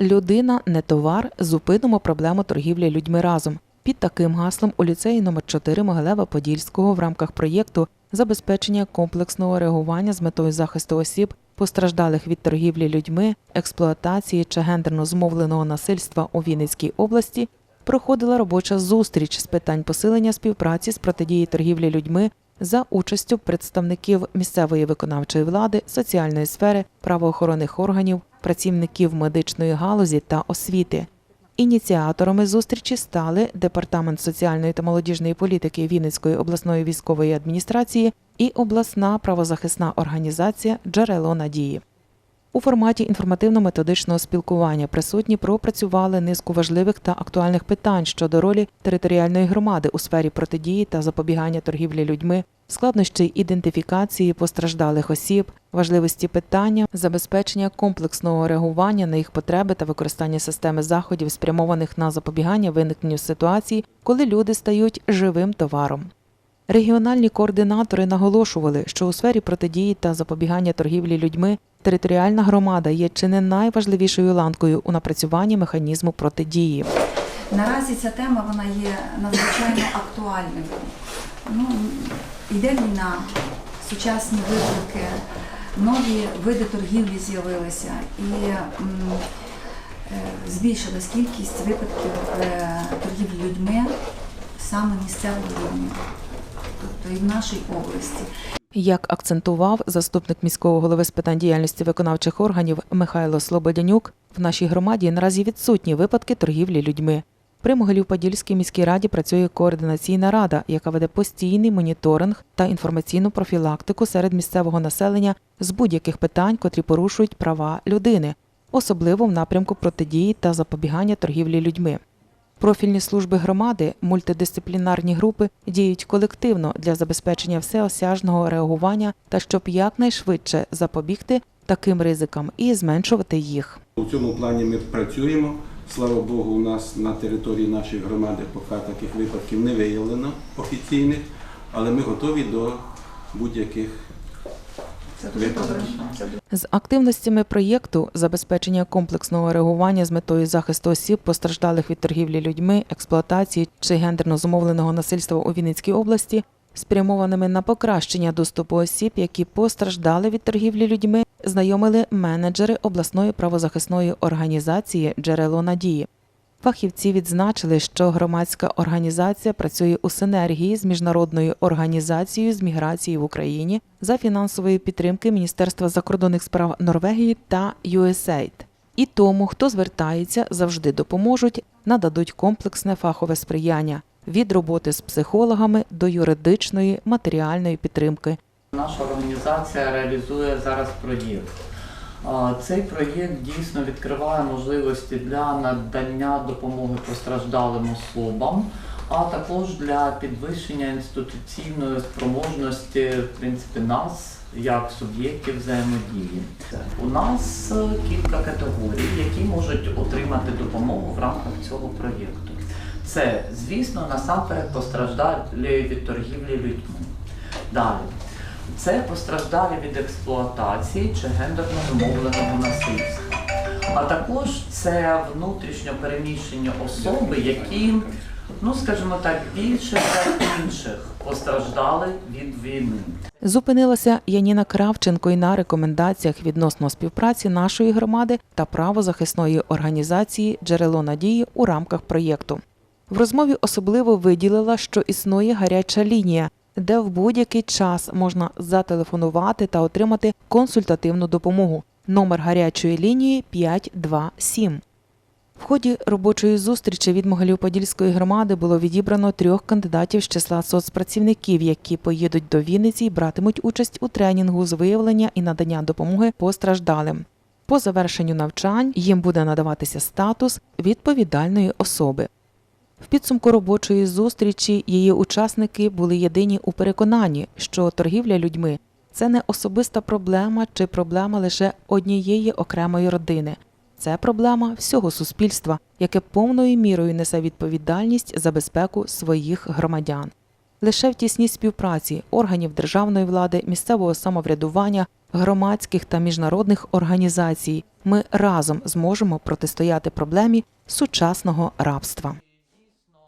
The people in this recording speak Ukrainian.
Людина не товар. Зупинимо проблему торгівлі людьми разом. Під таким гаслом у ліцеї номер 4 Могилева Подільського в рамках проєкту забезпечення комплексного реагування з метою захисту осіб, постраждалих від торгівлі людьми, експлуатації чи гендерно змовленого насильства у Вінницькій області проходила робоча зустріч з питань посилення співпраці з протидії торгівлі людьми за участю представників місцевої виконавчої влади, соціальної сфери, правоохоронних органів, працівників медичної галузі та освіти. Ініціаторами зустрічі стали Департамент соціальної та молодіжної політики Вінницької обласної військової адміністрації і обласна правозахисна організація Джерело надії. У форматі інформативно-методичного спілкування присутні пропрацювали низку важливих та актуальних питань щодо ролі територіальної громади у сфері протидії та запобігання торгівлі людьми, складнощі ідентифікації постраждалих осіб, важливості питання, забезпечення комплексного реагування на їх потреби та використання системи заходів, спрямованих на запобігання виникненню ситуацій, коли люди стають живим товаром. Регіональні координатори наголошували, що у сфері протидії та запобігання торгівлі людьми територіальна громада є чи не найважливішою ланкою у напрацюванні механізму протидії. Наразі ця тема вона є надзвичайно актуальною. Ну, йде війна, сучасні виклики, нові види торгівлі з'явилися і е, збільшилась кількість випадків е, торгівлі людьми саме місцевого рівня, тобто і в нашій області. Як акцентував заступник міського голови з питань діяльності виконавчих органів Михайло Слободянюк, в нашій громаді наразі відсутні випадки торгівлі людьми. При Могилів-Подільській міській раді працює координаційна рада, яка веде постійний моніторинг та інформаційну профілактику серед місцевого населення з будь-яких питань, котрі порушують права людини, особливо в напрямку протидії та запобігання торгівлі людьми. Профільні служби громади, мультидисциплінарні групи діють колективно для забезпечення всеосяжного реагування та щоб якнайшвидше запобігти таким ризикам і зменшувати їх. У цьому плані ми працюємо. Слава Богу, у нас на території нашої громади поки таких випадків не виявлено офіційних, але ми готові до будь-яких Це дуже добре. З активностями проєкту забезпечення комплексного реагування з метою захисту осіб, постраждалих від торгівлі людьми, експлуатації чи гендерно зумовленого насильства у Вінницькій області, спрямованими на покращення доступу осіб, які постраждали від торгівлі людьми, знайомили менеджери обласної правозахисної організації Джерело надії. Фахівці відзначили, що громадська організація працює у синергії з міжнародною організацією з міграції в Україні за фінансової підтримки Міністерства закордонних справ Норвегії та USAID. І тому, хто звертається, завжди допоможуть, нададуть комплексне фахове сприяння від роботи з психологами до юридичної матеріальної підтримки. Наша організація реалізує зараз проєкт. Цей проєкт дійсно відкриває можливості для надання допомоги постраждалим особам, а також для підвищення інституційної спроможності в принципі, нас як суб'єктів взаємодії. У нас е, кілька категорій, які можуть отримати допомогу в рамках цього проєкту. Це, звісно, насамперед постраждалі від торгівлі людьми. Далі. Це постраждалі від експлуатації чи гендерно зумовленого насильства. А також це внутрішньо переміщені особи, які, ну скажімо так, більше за інших постраждали від війни. Зупинилася Яніна Кравченко і на рекомендаціях відносно співпраці нашої громади та правозахисної організації Джерело надії у рамках проєкту. В розмові особливо виділила, що існує гаряча лінія, де в будь-який час можна зателефонувати та отримати консультативну допомогу. Номер гарячої лінії 527. В ході робочої зустрічі від Могилів-Подільської громади було відібрано трьох кандидатів з числа соцпрацівників, які поїдуть до Вінниці і братимуть участь у тренінгу з виявлення і надання допомоги постраждалим. По завершенню навчань їм буде надаватися статус відповідальної особи. В підсумку робочої зустрічі її учасники були єдині у переконанні, що торгівля людьми це не особиста проблема чи проблема лише однієї окремої родини. Це проблема всього суспільства, яке повною мірою несе відповідальність за безпеку своїх громадян. Лише в тісній співпраці органів державної влади, місцевого самоврядування, громадських та міжнародних організацій ми разом зможемо протистояти проблемі сучасного рабства.